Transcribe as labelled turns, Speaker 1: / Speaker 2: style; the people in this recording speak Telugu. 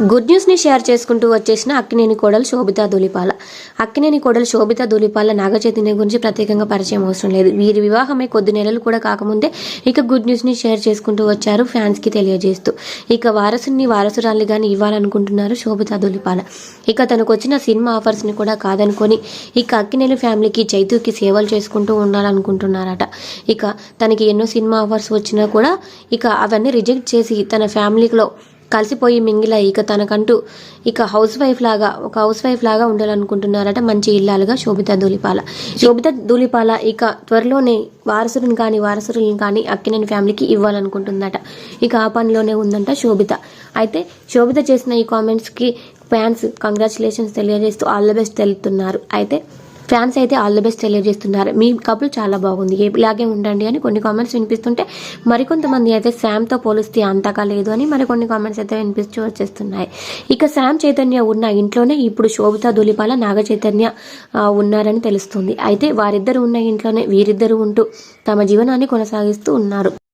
Speaker 1: గుడ్ న్యూస్ని షేర్ చేసుకుంటూ వచ్చేసిన అక్కినేని కోడలు శోభితా ధూళిపాల అక్కినేని కోడలు శోభితా ధూళిపాల నాగ చైతన్య గురించి ప్రత్యేకంగా పరిచయం అవసరం లేదు. వీరి వివాహమే కొద్ది నెలలు కూడా కాకముందే ఇక గుడ్ న్యూస్ని షేర్ చేసుకుంటూ వచ్చారు ఫ్యాన్స్కి తెలియజేస్తూ. ఇక వారసుని వారసురాలి కానీ ఇవ్వాలనుకుంటున్నారు శోభితా ధూళిపాల ఇక తనకు వచ్చిన సినిమా ఆఫర్స్ని కూడా కాదనుకొని ఇక అక్కినేని ఫ్యామిలీకి చైతుకి సేవలు చేసుకుంటూ ఉండాలనుకుంటున్నారట. ఇక తనకి ఎన్నో సినిమా ఆఫర్స్ వచ్చినా కూడా ఇక అవన్నీ రిజెక్ట్ చేసి తన ఫ్యామిలీలో కలిసిపోయి మింగిల ఇక తనకంటూ ఇక హౌస్ వైఫ్ లాగా ఒక హౌస్ వైఫ్ లాగా ఉండాలనుకుంటున్నారట మంచి ఇల్లాలుగా శోభిత ధూళిపాల. శోభిత ధూళిపాల ఇక త్వరలోనే వారసుడిని కానీ వారసులను కానీ అక్కినేని ఫ్యామిలీకి ఇవ్వాలనుకుంటుందట. ఇక ఆ పనిలోనే ఉందంట శోభిత. అయితే శోభిత చేసిన ఈ కామెంట్స్కి ఫ్యాన్స్ కంగ్రాచులేషన్స్ తెలియజేస్తూ ఆల్ ద బెస్ట్ తెలుపుతున్నారు. అయితే ఫ్యాన్స్ అయితే ఆల్ ద బెస్ట్ తెలియజేస్తున్నారు మీ కబుల్ చాలా బాగుంది. ఇలాగే ఉండండి అని కొన్ని కామెంట్స్ వినిపిస్తుంటే మరికొంతమంది అయితే శామ్తో పోలిస్తే అంతగా లేదు అని మరికొన్ని కామెంట్స్ అయితే వినిపిస్తూ వచ్చేస్తున్నాయి. ఇక శామ్ చైతన్య ఉన్న ఇంట్లోనే ఇప్పుడు శోభిత దులిపాల నాగ చైతన్య ఉన్నారని తెలుస్తుంది. అయితే వారిద్దరు ఉన్న ఇంట్లోనే వీరిద్దరూ ఉంటూ తమ జీవనాన్ని కొనసాగిస్తూ ఉన్నారు.